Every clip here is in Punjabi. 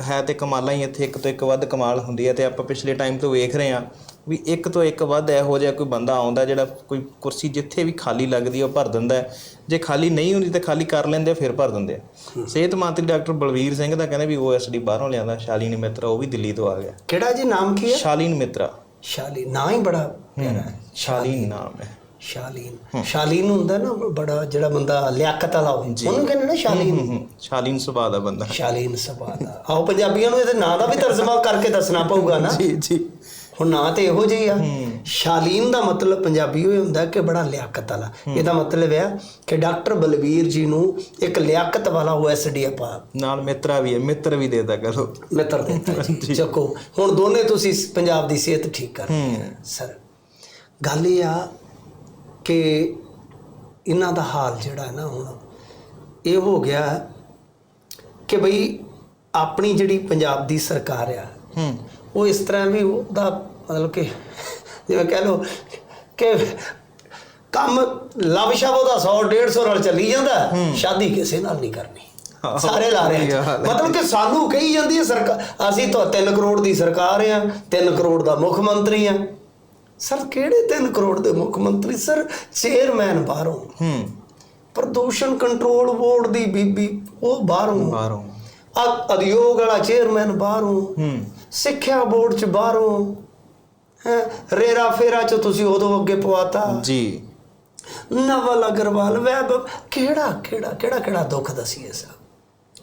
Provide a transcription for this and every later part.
ਹੈ ਤੇ ਕਮਾਲਾਂ ਹੀ ਇੱਥੇ ਇੱਕ ਤੋਂ ਇੱਕ ਵੱਧ ਕਮਾਲ ਹੁੰਦੀ ਹੈ ਤੇ ਆਪਾਂ ਪਿਛਲੇ ਟਾਈਮ ਤੋਂ ਵੇਖ ਰਹੇ ਹਾਂ ਵੀ ਇੱਕ ਤੋਂ ਇੱਕ ਵੱਧ ਇਹੋ ਜਿਹਾ ਕੋਈ ਬੰਦਾ ਆਉਂਦਾ ਜਿਹੜਾ ਕੋਈ ਕੁਰਸੀ ਜਿੱਥੇ ਵੀ ਖਾਲੀ ਲੱਗਦੀ ਉਹ ਭਰ ਦਿੰਦਾ ਜੇ ਖਾਲੀ ਨਹੀਂ ਹੁੰਦੀ ਤਾਂ ਖਾਲੀ ਕਰ ਲੈਂਦੇ ਫਿਰ ਭਰ ਦਿੰਦੇ ਸਿਹਤ ਮੰਤਰੀ ਡਾਕਟਰ ਬਲਵੀਰ ਸਿੰਘ ਦਾ ਕਹਿੰਦੇ ਵੀ ਓਐਸਡੀ ਬਾਹਰੋਂ ਲਿਆਂਦਾ ਸ਼ਾਲੀਨ ਮਿੱਤਰਾ ਉਹ ਵੀ ਦਿੱਲੀ ਤੋਂ ਆ ਗਿਆ। ਕਿਹੜਾ ਜੀ ਨਾਮ ਕੀ ਹੈ? ਸ਼ਾਲੀਨ ਮਿੱਤਰਾ। ਸ਼ਾਲੀ ਨਾਂ ਹੀ ਬੜਾ ਪਿਆਰਾ ਹੈ। ਸ਼ਾਲੀਨ ਨਾਮ ਹੈ। ਸ਼ਾਲੀਨ। ਸ਼ਾਲੀਨ ਹੁੰਦਾ ਨਾ ਬੜਾ ਜਿਹੜਾ ਬੰਦਾ ਲਿਆਕਤ ਵਾਲਾ ਹੋਵੇ ਉਹਨੂੰ ਕਹਿੰਦੇ ਨਾ ਸ਼ਾਲੀਨ। ਸ਼ਾਲੀਨ ਸੁਭਾਅ ਦਾ ਬੰਦਾ। ਸ਼ਾਲੀਨ ਸੁਭਾਅ ਦਾ। ਆਓ ਪੰਜਾਬੀਆਂ ਨੂੰ ਇਹਦੇ ਨਾਂ ਦਾ ਵੀ ਤਰਜਮਾ ਕਰਕੇ ਦੱਸਣਾ ਪਊਗਾ ਨਾ। ਜੀ ਜੀ। ਹੁਣ ਨਾਂ ਤੇ ਇਹੋ ਜਿਹੀ ਆ। ਸ਼ਾਲੀਨ ਦਾ ਮਤਲਬ ਪੰਜਾਬੀ ਉਹ ਹੁੰਦਾ ਕਿ ਬੜਾ ਲਿਆਕਤ ਵਾਲਾ। ਇਹਦਾ ਮਤਲਬ ਹੈ ਕਿ ਡਾਕਟਰ ਬਲਵੀਰ ਜੀ ਨੂੰ ਇੱਕ ਲਿਆਕਤ ਵਾਲਾ ਓਐਸਡੀ ਆਪਾਂ ਨਾਲ ਮਿੱਤਰਾ ਵੀ ਹੈ। ਮਿੱਤਰ ਵੀ ਦੇਦਾ ਕਰੋ। ਮਿੱਤਰ ਦਿੱਤਾ ਜੀ। ਚੱਕੋ। ਹੁਣ ਦੋਨੇ ਤੁਸੀਂ ਪੰਜਾਬ ਦੀ ਸਿਹਤ ਠੀਕ ਕਰ। ਸਰ ਗੱਲ ਇਹ ਆ ਕਿ ਇਹਨਾਂ ਦਾ ਹਾਲ ਜਿਹੜਾ ਹੈ ਨਾ ਹੁਣ ਇਹ ਹੋ ਗਿਆ ਕਿ ਬਈ ਆਪਣੀ ਜਿਹੜੀ ਪੰਜਾਬ ਦੀ ਸਰਕਾਰ ਆ ਹੂੰ। ਉਹ ਇਸ ਤਰ੍ਹਾਂ ਵੀ ਉਹਦਾ ਮਤਲਬ ਕਿ ਜਿਵੇਂ ਕਹਿ ਲਓ ਕਿ ਕੰਮ ਲਵ ਸ਼ਬ ਉਹਦਾ 100 150 ਨਾਲ ਚੱਲੀ ਜਾਂਦਾ ਸ਼ਾਦੀ ਕਿਸੇ ਨਾਲ ਨਹੀਂ ਕਰਨੀ। ਸਾਰੇ ਲਾ ਰਹੇ। ਮਤਲਬ ਕਿ ਸਾਨੂੰ ਕਹੀ ਜਾਂਦੀ ਹੈ ਸਰਕਾਰ ਅਸੀਂ ਤਾਂ 3 ਕਰੋੜ ਦੀ ਸਰਕਾਰ ਆ 3 ਕਰੋੜ ਦਾ ਮੁੱਖ ਮੰਤਰੀ ਆ। ਸਰ ਕਿਹੜੇ 3 ਕਰੋੜ ਦੇ ਮੁੱਖ ਮੰਤਰੀ? ਸਰ ਚੇਅਰਮੈਨ ਬਾਹਰੋਂ। ਹੂੰ। ਪ੍ਰਦੂਸ਼ਣ ਕੰਟਰੋਲ ਬੋਰਡ ਦੀ ਬੀਬੀ ਉਹ ਬਾਹਰੋਂ। ਬਾਹਰੋਂ। ਆ ਉਦਯੋਗ ਵਾਲਾ ਚੇਅਰਮੈਨ ਬਾਹਰੋਂ। ਹੂੰ। ਸਿੱਖਿਆ ਬੋਰਡ ਚ ਬਾਹਰੋਂ। ਹੈ ਰੇਰਾ ਫੇਰਾ ਚ ਤੁਸੀਂ ਉਦੋਂ ਅੱਗੇ ਪਵਾਤਾ। ਜੀ। ਨਵਲ ਅਗਰਵਾਲ ਵੈਬ ਕਿਹੜਾ ਕਿਹੜਾ ਕਿਹੜਾ ਕਿਹੜਾ ਦੁੱਖ ਦਸੀਏ ਸਾ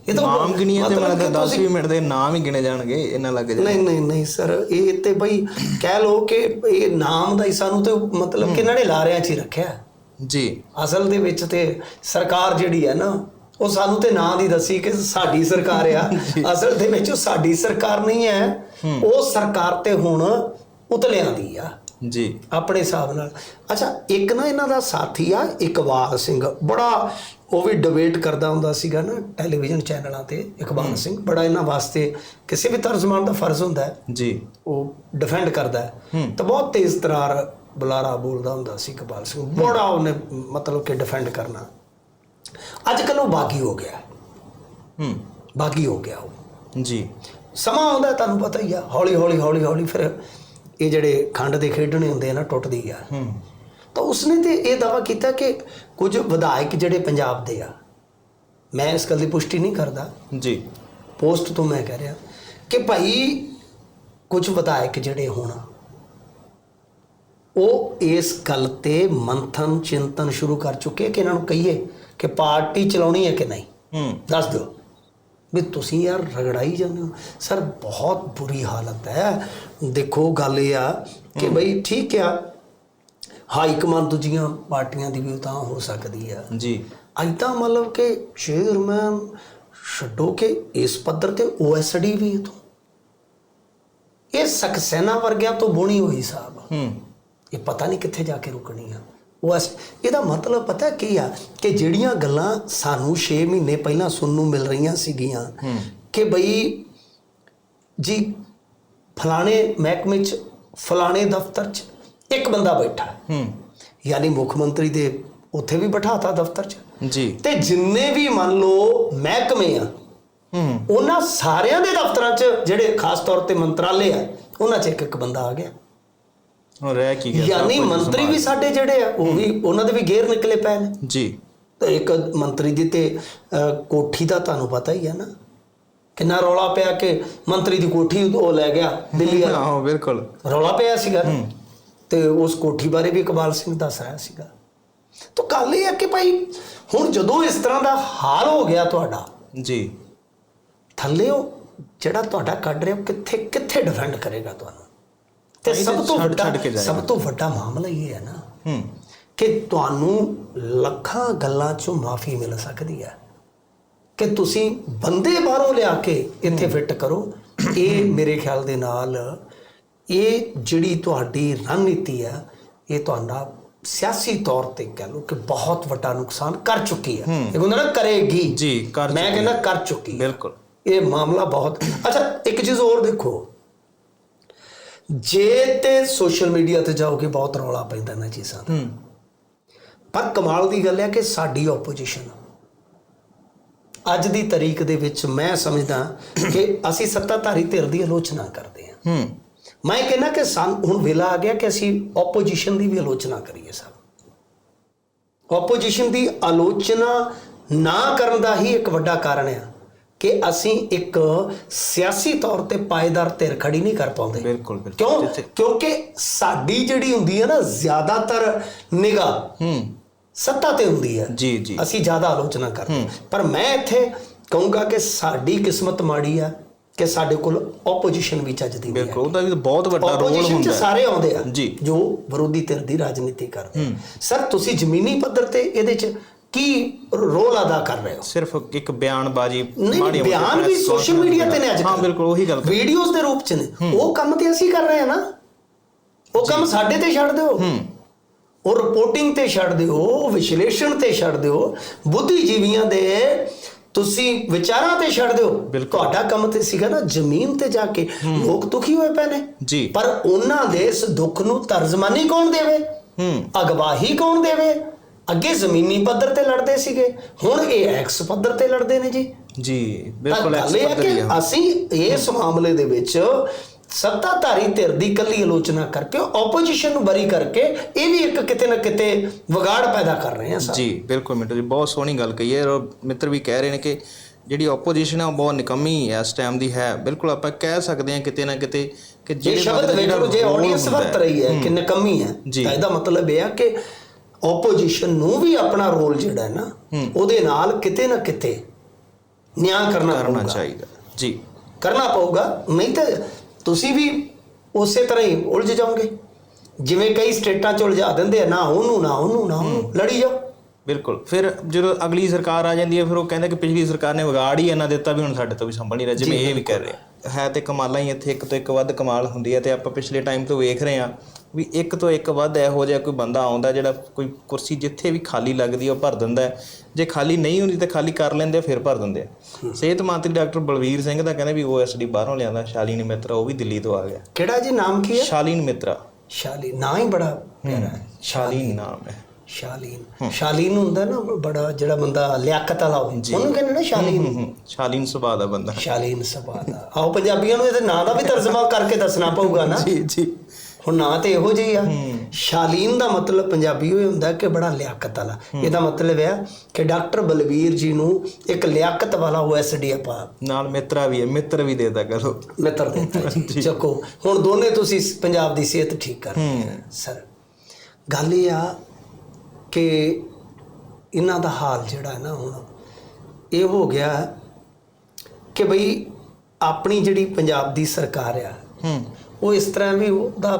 ਇਹ ਨਾਮ ਗਿਣੀਏ ਤੇ ਮੈਨੂੰ ਤਾਂ 10 ਤੁਸੀਂ- 20 ਮਿੰਟ ਦੇ ਨਾਮ ਹੀ ਗਿਣੇ ਜਾਣਗੇ ਇਹਨਾਂ ਲੱਗ ਜਾਏ ਨਹੀਂ ਨਹੀਂ ਨਹੀਂ ਸਰ ਇਹ ਤੇ ਬਈ ਕਹਿ ਲੋ ਕਿ ਇਹ ਨਾਮ ਦਾ ਹੀ ਸਾਨੂੰ ਤੇ ਮਤਲਬ ਕਿ ਇਹਨਾਂ ਨੇ ਲਾਰਿਆਂ 'ਚ ਹੀ ਰੱਖਿਆ। ਜੀ। ਅਸਲ ਦੇ ਵਿੱਚ ਤੇ ਸਰਕਾਰ ਜਿਹੜੀ ਹੈ ਨਾ ਉਹ ਸਾਨੂੰ ਤੇ ਨਾਂ ਦੀ ਦੱਸੀ ਕਿ ਸਾਡੀ ਸਰਕਾਰ ਆ। ਅਸਲ ਦੇ ਵਿੱਚ ਉਹ ਸਾਡੀ ਸਰਕਾਰ ਨਹੀਂ ਹੈ। ਉਹ ਸਰਕਾਰ ਤੇ ਹੁਣ ਉਤਲਿਆਂ ਦੀ ਆ। ਜੀ। ਆਪਣੇ ਹਿਸਾਬ ਨਾਲ। ਅੱਛਾ ਇੱਕ ਨਾ ਇਹਨਾਂ ਦਾ ਸਾਥੀ ਆ ਇਕਬਾਲ ਸਿੰਘ। ਬੜਾ ਉਹ ਵੀ ਡਿਬੇਟ ਕਰਦਾ ਹੁੰਦਾ ਸੀਗਾ ਨਾ ਟੈਲੀਵਿਜ਼ਨ ਚੈਨਲਾਂ ਤੇ ਇਕਬਾਲ ਸਿੰਘ। ਬੜਾ ਇਹਨਾਂ ਵਾਸਤੇ ਕਿਸੇ ਵੀ ਤਰਜਮਾਨ ਦਾ ਫਰਜ਼ ਹੁੰਦਾ ਹੈ। ਜੀ। ਉਹ ਡਿਫੈਂਡ ਕਰਦਾ ਹੈ। ਤਾਂ ਬਹੁਤ ਤੇਜ਼ ਤਰਾਰ ਬੁਲਾਰਾ ਬੋਲਦਾ ਹੁੰਦਾ ਸੀ ਇਕਬਾਲ ਸਿੰਘ। ਬੜਾ ਉਹਨੇ ਮਤਲਬ ਕਿ ਡਿਫੈਂਡ ਕਰਨਾ। ਅੱਜ ਕੱਲ ਉਹ ਬਾਗੀ ਹੋ ਗਿਆ। ਹੂੰ। ਬਾਗੀ ਹੋ ਗਿਆ ਉਹ। ਜੀ। ਸਮਾਂ ਆਉਂਦਾ ਤੁਹਾਨੂੰ ਪਤਾ ਹੀ ਆ। ਹੌਲੀ ਹੌਲੀ ਹੌਲੀ ਹੌਲੀ ਫਿਰ ਇਹ ਜਿਹੜੇ ਖੰਡ ਦੇ ਖੇਡਣੇ ਹੁੰਦੇ ਆ ਨਾ ਟੁੱਟਦੀ ਆ। ਹੂੰ। ਤਾਂ ਉਸਨੇ ਤੇ ਇਹ ਦਾਵਾ ਕੀਤਾ ਕਿ ਕੁਝ ਵਿਧਾਇਕ ਜਿਹੜੇ ਪੰਜਾਬ ਦੇ ਆ ਮੈਂ ਇਸ ਗੱਲ ਦੀ ਪੁਸ਼ਟੀ ਨਹੀਂ ਕਰਦਾ। ਜੀ। ਪੋਸਟ ਤੋਂ ਮੈਂ ਕਹਿ ਰਿਹਾ ਕਿ ਭਾਈ ਕੁਝ ਵਿਧਾਇਕ ਜਿਹੜੇ ਹੋਣ ਉਹ ਇਸ ਗੱਲ ਤੇ ਮੰਥਨ ਚਿੰਤਨ ਸ਼ੁਰੂ ਕਰ ਚੁੱਕੇ ਕਿ ਇਹਨਾਂ ਨੂੰ ਕਹੀਏ ਕਿ ਪਾਰਟੀ ਚਲਾਉਣੀ ਹੈ ਕਿ ਨਹੀਂ। ਹੂੰ। ਦੱਸ ਦਿਓ ਵੀ ਤੁਸੀਂ ਯਾਰ ਰਗੜਾਈ ਜਾਂਦੇ ਹੋ। ਸਰ ਬਹੁਤ ਬੁਰੀ ਹਾਲਤ ਹੈ। ਦੇਖੋ ਗੱਲ ਇਹ ਆ ਕਿ ਬਈ ਠੀਕ ਆ ਹਾਈ ਕਮਾਂਡ ਦੂਜੀਆਂ ਪਾਰਟੀਆਂ ਦੀ ਵੀ ਤਾਂ ਹੋ ਸਕਦੀ ਆ। ਜੀ। ਅੱਜ ਤਾਂ ਮਤਲਬ ਕਿ ਚੇਅਰਮੈਨ ਛੱਡੋ ਕਿ ਇਸ ਪੱਧਰ ਤੇ ਓਐਸਡੀ ਵੀ ਤੋਂ। ਇਹ ਸਕਸੈਨਾ ਵਰਗਿਆਂ ਤੋਂ ਬੁਣੀ ਹੋਈ ਸਾਹਿਬ। ਹੂੰ। ਇਹ ਪਤਾ ਨਹੀਂ ਕਿੱਥੇ ਜਾ ਕੇ ਰੁਕਣੀ ਆ। ਉਹ ਅਸ- ਇਹਦਾ ਮਤਲਬ ਪਤਾ ਕੀ ਆ ਕਿ ਜਿਹੜੀਆਂ ਗੱਲਾਂ ਸਾਨੂੰ 6 ਮਹੀਨੇ ਪਹਿਲਾਂ ਸੁਣਨ ਨੂੰ ਮਿਲ ਰਹੀਆਂ ਸੀਗੀਆਂ ਕਿ ਬਈ ਜੀ ਫਲਾਣੇ ਮਹਿਕਮੇ 'ਚ ਫਲਾਣੇ ਦਫ਼ਤਰ 'ਚ ਇੱਕ ਬੰਦਾ ਬੈਠਾ। ਹੂੰ। ਯਾਨੀ ਮੁੱਖ ਮੰਤਰੀ ਦੇ ਉੱਥੇ ਵੀ ਬਿਠਾਤਾ ਦਫ਼ਤਰ 'ਚ। ਜੀ। ਤੇ ਜਿੰਨੇ ਵੀ ਮੰਨ ਲਓ ਮਹਿਕਮੇ ਆ ਹੂੰ। ਉਹਨਾਂ ਸਾਰਿਆਂ ਦੇ ਦਫ਼ਤਰਾਂ 'ਚ ਜਿਹੜੇ ਖਾਸ ਤੌਰ ਤੇ ਮੰਤਰਾਲੇ ਆ ਉਹਨਾਂ 'ਚ ਇੱਕ ਇੱਕ ਬੰਦਾ ਆ ਗਿਆ। ਹੁਣ ਰਹਿ ਕੀ ਗਿਆ ਯਾਨੀ ਮੰਤਰੀ ਵੀ ਸਾਡੇ ਜਿਹੜੇ ਆ ਉਹ ਵੀ ਉਹਨਾਂ ਦੇ ਵੀ ਗੇਰ ਨਿਕਲੇ ਪਏ ਨੇ। ਜੀ। ਤੇ ਇੱਕ ਮੰਤਰੀ ਦੀ ਤੇ ਕੋਠੀ ਦਾ ਤੁਹਾਨੂੰ ਪਤਾ ਹੀ ਹੈ ਨਾ ਕਿੰਨਾ ਰੌਲਾ ਪਿਆ ਕਿ ਮੰਤਰੀ ਦੀ ਕੋਠੀ ਉਹ ਲੈ ਗਿਆ ਦਿੱਲੀ ਵਾਲਾ। ਆਹੋ ਬਿਲਕੁਲ। ਰੌਲਾ ਪਿਆ ਸੀਗਾ। ਤੇ ਉਸ ਕੋਠੀ ਬਾਰੇ ਵੀ ਇਕਬਾਲ ਸਿੰਘ ਦੱਸ ਰਿਹਾ ਸੀਗਾ। ਤਾਂ ਗੱਲ ਇਹ ਹੈ ਕਿ ਭਾਈ ਹੁਣ ਜਦੋਂ ਇਸ ਤਰ੍ਹਾਂ ਦਾ ਹਾਲ ਹੋ ਗਿਆ ਤੁਹਾਡਾ ਜੀ। ਥੱਲੇ ਉਹ ਜਿਹੜਾ ਤੁਹਾਡਾ ਕੱਢ ਰਿਹਾ ਉਹ ਕਿੱਥੇ ਕਿੱਥੇ ਡਿਫੈਂਡ ਕਰੇਗਾ ਤੁਹਾਨੂੰ? ਤੇ ਸਭ ਤੇ ਵੱਡਾ। ਸਭ ਤੋਂ ਵੱਡਾ ਮਾਮਲਾ ਇਹ ਹੈ ਨਾ ਹੂੰ। ਕਿ ਤੁਹਾਨੂੰ ਲੱਖਾਂ ਗੱਲਾਂ ਚੋਂ ਮਾਫੀ ਮਿਲ ਸਕਦੀ ਹੈ। ਕਿ ਤੁਸੀਂ ਬੰਦੇ ਬਾਹਰੋਂ ਲਿਆ ਕੇ ਇੱਥੇ ਫਿੱਟ ਕਰੋ। ਇਹ ਮੇਰੇ ਖਿਆਲ ਦੇ ਨਾਲ ਇਹ ਜਿਹੜੀ ਤੁਹਾਡੀ ਰਣਨੀਤੀ ਹੈ ਇਹ ਤੁਹਾਡਾ ਸਿਆਸੀ ਤੌਰ ਤੇ ਕਹਿ ਲਓ ਕਿ ਬਹੁਤ ਵੱਡਾ ਨੁਕਸਾਨ ਕਰ ਚੁੱਕੀ ਹੈ। ਇਹ ਨਾ ਕਰੇਗੀ। ਜੀ ਕਰ ਮੈਂ ਕਹਿੰਦਾ ਕਰ ਚੁੱਕੀ ਬਿਲਕੁਲ। ਇਹ ਮਾਮਲਾ ਬਹੁਤ ਅੱਛਾ ਇੱਕ ਚੀਜ਼ ਹੋਰ ਦੇਖੋ। ਜੇ ਤੇ ਸੋਸ਼ਲ ਮੀਡੀਆ ਤੇ ਜਾਓਗੇ ਬਹੁਤ ਰੌਲਾ ਪੈਂਦਾ ਨਾ ਚੀਜ਼ਾਂ ਦਾ। ਪਰ ਕਮਾਲ ਦੀ ਗੱਲ ਹੈ ਕਿ ਸਾਡੀ ਆਪੋਜੀਸ਼ਨ ਅੱਜ ਦੀ ਤਰੀਕ ਦੇ ਵਿੱਚ ਮੈਂ ਸਮਝਦਾ ਕਿ ਅਸੀਂ ਸੱਤਾਧਾਰੀ ਧਿਰ ਦੀ ਆਲੋਚਨਾ ਕਰਦੇ ਹਾਂ ਹੂੰ। ਮੈਂ ਕਹਿੰਦਾ ਕਿ ਸਾਨੂੰ ਹੁਣ ਵੇਲਾ ਆ ਗਿਆ ਕਿ ਅਸੀਂ ਆਪੋਜੀਸ਼ਨ ਦੀ ਵੀ ਆਲੋਚਨਾ ਕਰੀਏ ਸਭ ਆਪੋਜੀਸ਼ਨ ਦੀ ਆਲੋਚਨਾ ਨਾ ਕਰਨ ਦਾ ਹੀ ਇੱਕ ਵੱਡਾ ਕਾਰਨ ਆ ਕਿ ਅਸੀਂ ਇੱਕ ਸਿਆਸੀ ਤੌਰ ਤੇ ਪਾਏਦਾਰ ਧਿਰ ਖੜੀ ਨਹੀਂ ਕਰ ਪਾਉਂਦੇ। ਬਿਲਕੁਲ ਕਿਉਂ? ਕਿਉਂਕਿ ਸਾਡੀ ਜਿਹੜੀ ਹੁੰਦੀ ਹੈ ਨਾ ਜ਼ਿਆਦਾਤਰ ਨਿਗਾਹ ਹੂੰ। ਸੱਤਾ ਤੇ ਹੁੰਦੀ ਹੈ। ਜੀ ਜੀ। ਅਸੀਂ ਜ਼ਿਆਦਾ ਆਲੋਚਨਾ ਕਰਦੇ ਪਰ ਮੈਂ ਇੱਥੇ ਕਹੂੰਗਾ ਕਿ ਸਾਡੀ ਕਿਸਮਤ ਮਾੜੀ ਆ। ਕਿ ਸਾਡੇ ਕੋਲ ਆਪੋਜੀਸ਼ਨ ਵੀ ਚੱਜਦੀ ਨਹੀਂ ਹੈ ਬਿਲਕੁਲ ਉਹਦਾ ਵੀ ਬਹੁਤ ਵੱਡਾ ਰੋਲ ਆਪੋਜੀਸ਼ਨ ਚ ਹੁੰਦਾ ਹੈ। ਸਾਰੇ ਆਉਂਦੇ ਆ ਜੀ। ਵਿਰੋਧੀ ਧਿਰ ਦੀ ਰਾਜਨੀਤੀ ਕਰਦੇ। ਸਰ ਤੁਸੀਂ ਜ਼ਮੀਨੀ ਪੱਧਰ ਤੇ ਇਹਦੇ ਚ ਕੀ ਰੋਲ ਅਦਾ ਕਰ ਰਹੇ ਹੋ? ਸਿਰਫ ਇੱਕ ਬਿਆਨਬਾਜ਼ੀ ਮਾੜੀ ਬਿਆਨ ਵੀ ਸੋਸ਼ਲ ਮੀਡੀਆ ਤੇ ਨੇ ਅੱਜ ਹਾਂ ਬਿਲਕੁਲ ਉਹੀ ਗੱਲ ਵੀਡੀਓਜ਼ ਦੇ ਰੂਪ ਚ ਨੇ। ਉਹ ਕੰਮ ਤੇ ਅਸੀਂ ਕਰ ਰਹੇ ਆ ਨਾ। ਉਹ ਕੰਮ ਸਾਡੇ ਤੇ ਛੱਡ ਦਿਓ। ਉਹ ਰਿਪੋਰਟਿੰਗ ਤੇ ਛੱਡ ਦਿਓ ਵਿਸ਼ਲੇਸ਼ਣ ਤੇ ਛੱਡ ਦਿਓ। ਬੁੱਧੀਜੀਵੀਆਂ ਦੇ ਤੁਸੀਂ ਵਿਚਾਰਾਂ ਤੇ ਛੱਡ ਦਿਓ। ਤੁਹਾਡਾ ਕੰਮ ਤੇ ਸੀਗਾ ਨਾ ਜ਼ਮੀਨ ਤੇ ਜਾ ਕੇ। ਲੋਕ ਦੁਖੀ ਹੋਏ ਪਏ ਨੇ। ਜੀ। ਪਰ ਉਹਨਾਂ ਦੇ ਇਸ ਦੁੱਖ ਨੂੰ ਤਰਜਮਾਨੀ ਕੌਣ ਦੇਵੇ? ਹੂੰ। ਅਗਵਾਹੀ ਕੌਣ ਦੇਵੇ? ਅੱਗੇ ਜ਼ਮੀਨੀ ਪੱਧਰ ਤੇ ਲੜਦੇ ਸੀਗੇ। ਹੁਣ ਇਹ ਐਕਸ ਪੱਧਰ ਤੇ ਲੜਦੇ ਨੇ ਜੀ। ਜੀ ਬਿਲਕੁਲ ਗੱਲ ਇਹ ਹੈ ਅਸੀਂ ਇਸ ਮਾਮਲੇ ਦੇ ਵਿੱਚ ਸੱਤਾਧਾਰੀ ਧਿਰ ਦੀ ਕੱਲੀ ਆਲੋਚਨਾ ਕਰਕੇ ਆਪੋਜੀਸ਼ਨ ਨੂੰ ਬਰੀ ਕਰਕੇ ਇਹ ਵੀ ਇੱਕ ਕਿਤੇ ਨਾ ਕਿਤੇ ਵਿਗਾੜ ਪੈਦਾ ਕਰ ਰਹੇ ਹਾਂ ਸਰ। ਜੀ ਬਿਲਕੁਲ ਮਿੰਟੂ ਜੀ ਬਹੁਤ ਸੋਹਣੀ ਗੱਲ ਕਹੀ ਹੈ ਔਰ ਮਿੱਤਰ ਵੀ ਕਹਿ ਰਹੇ ਨੇ ਕਿ ਜਿਹੜੀ ਆਪੋਜੀਸ਼ਨ ਹੈ ਉਹ ਬਹੁਤ ਨਿਕੰਮੀ ਹੈ ਇਸ ਟਾਈਮ ਦੀ ਹੈ। ਬਿਲਕੁਲ ਆਪਾਂ ਕਹਿ ਸਕਦੇ ਹਾਂ ਕਿਤੇ ਨਾ ਕਿਤੇ ਕਿ ਜਿਹੜੇ ਸ਼ਬਦ ਵੇਖੋ ਜੇ role ਆਡੀਅנס ਹੁੰਦਾ ਵਰਤ ਰਹੀ ਹੈ ਕਿ ਨਕਮੀ ਹੈ ਜੀ। ਤਾਂ ਇਹਦਾ ਮਤਲਬ ਇਹ ਹੈ ਕਿ ਆਪੋਜੀਸ਼ਨ ਨੂੰ ਵੀ ਆਪਣਾ ਰੋਲ ਜਿਹੜਾ ਹੈ ਨਾ ਉਹਦੇ ਨਾਲ ਕਿਤੇ ਨਾ ਕਿਤੇ ਨਿਆਂ ਕਰਨਾ ਕਰਨਾ ਚਾਹੀਦਾ। ਜੀ। ਕਰਨਾ ਪਊਗਾ ਨਹੀਂ ਤਾਂ ਤੁਸੀਂ ਵੀ ਉਸੇ ਤਰ੍ਹਾਂ ਹੀ ਉਲਝ ਜਾਓਗੇ। ਜਿਵੇਂ ਕਈ ਸਟੇਟਾਂ ਚ ਉਲਝਾ ਦਿੰਦੇ ਆ ਨਾ ਉਹਨੂੰ ਨਾ ਉਹਨੂੰ ਨਾ ਉਹਨੂੰ ਲੜੀ ਜਾਓ। ਬਿਲਕੁਲ। ਫਿਰ ਜਦੋਂ ਅਗਲੀ ਸਰਕਾਰ ਆ ਜਾਂਦੀ ਹੈ ਫਿਰ ਉਹ ਕਹਿੰਦੇ ਕਿ ਪਿਛਲੀ ਸਰਕਾਰ ਨੇ ਵਿਗਾੜ ਹੀ ਇਹਨਾਂ ਦਿੱਤਾ ਵੀ ਹੁਣ ਸਾਡੇ ਤੋਂ ਵੀ ਸੰਭਲ ਨਹੀਂ ਰਿਹਾ ਜਿਵੇਂ ਇਹ ਵੀ ਕਹਿ ਰਹੇ। ਹੈ ਤੇ ਕਮਾਲਾਂ ਹੀ ਇੱਥੇ ਇੱਕ ਤੋਂ ਇੱਕ ਵੱਧ ਕਮਾਲ ਹੁੰਦੀ ਹੈ ਤੇ ਆਪਾਂ ਪਿਛਲੇ ਟਾਈਮ ਤੋਂ ਵੇਖ ਰਹੇ ਹਾਂ ਵੀ ਇੱਕ ਤੋਂ ਇੱਕ ਵੱਧ ਇਹੋ ਜਿਹਾ ਕੋਈ ਬੰਦਾ ਆਉਂਦਾ ਜਿਹੜਾ ਕੋਈ ਕੁਰਸੀ ਜਿੱਥੇ ਵੀ ਖਾਲੀ ਲੱਗਦੀ ਉਹ ਭਰ ਦਿੰਦਾ ਜੇ ਖਾਲੀ ਨਹੀਂ ਹੁੰਦੀ ਤਾਂ ਖਾਲੀ ਕਰ ਲੈਂਦੇ ਫਿਰ ਭਰ ਦਿੰਦੇ ਸਿਹਤ ਮੰਤਰੀ ਡਾਕਟਰ ਬਲਵੀਰ ਸਿੰਘ ਦਾ ਕਹਿੰਦੇ ਵੀ ਓਐਸਡੀ ਬਾਹਰੋਂ ਲਿਆਂਦਾ ਸ਼ਾਲੀਨ ਮਿੱਤਰਾ ਉਹ ਵੀ ਦਿੱਲੀ ਤੋਂ ਆ ਗਿਆ। ਕਿਹੜਾ ਜੀ ਨਾਮ ਕੀ ਹੈ? ਸ਼ਾਲੀਨ ਮਿੱਤਰਾ। ਸ਼ਾਲੀ ਨਾਂ ਹੀ ਬੜਾ ਪਿਆਰਾ ਹੈ। ਸ਼ਾਲੀਨ ਨਾਮ ਹੈ। ਸ਼ਾਲੀਨ। ਸ਼ਾਲੀਨ ਹੁੰਦਾ ਨਾ ਬੜਾ ਜਿਹੜਾ ਬੰਦਾ ਲਿਆਕਤ ਵਾਲਾ ਉਹਨੂੰ ਕਹਿੰਦੇ ਨਾ ਸ਼ਾਲੀਨ। ਸ਼ਾਲੀਨ ਸੁਭਾਅ ਦਾ ਬੰਦਾ। ਸ਼ਾਲੀਨ ਸਭਾ ਦਾ। ਆਓ ਪੰਜਾਬੀਆਂ ਨੂੰ ਇਹਦੇ ਨਾਂ ਦਾ ਵੀ ਤਰਜਮਾ ਕਰਕੇ ਦੱਸਣਾ ਪਊਗਾ ਨਾ। ਜੀ ਜੀ। ਹੁਣ ਨਾਂ ਤੇ ਇਹੋ ਜਿਹੀ ਆ। ਸ਼ਾਲੀਨ ਦਾ ਮਤਲਬ ਪੰਜਾਬੀ ਉਹ ਹੁੰਦਾ ਕਿ ਬੜਾ ਲਿਆਕਤ ਵਾਲਾ। ਇਹਦਾ ਮਤਲਬ ਹੈ ਕਿ ਡਾਕਟਰ ਬਲਵੀਰ ਜੀ ਨੂੰ ਇੱਕ ਲਿਆਕਤ ਵਾਲਾ ਓਐਸਡੀ ਆਪਾਂ ਨਾਲ ਮਿੱਤਰਾ ਵੀ ਹੈ। ਮਿੱਤਰ ਵੀ ਦੇਦਾ ਕਰੋ। ਮਿੱਤਰ ਦਿੱਤਾ। ਜੀ। ਚੱਕੋ। ਹੁਣ ਦੋਨੇ ਤੁਸੀਂ ਪੰਜਾਬ ਦੀ ਸਿਹਤ ਠੀਕ ਕਰ ਸਰ ਗੱਲ ਇਹ ਆ ਕਿ ਇਹਨਾਂ ਦਾ ਹਾਲ ਜਿਹੜਾ ਹੈ ਨਾ ਹੁਣ ਇਹ ਹੋ ਗਿਆ ਕਿ ਬਈ ਆਪਣੀ ਜਿਹੜੀ ਪੰਜਾਬ ਦੀ ਸਰਕਾਰ ਆ ਹੂੰ। ਉਹ ਇਸ ਤਰ੍ਹਾਂ ਵੀ ਉਹਦਾ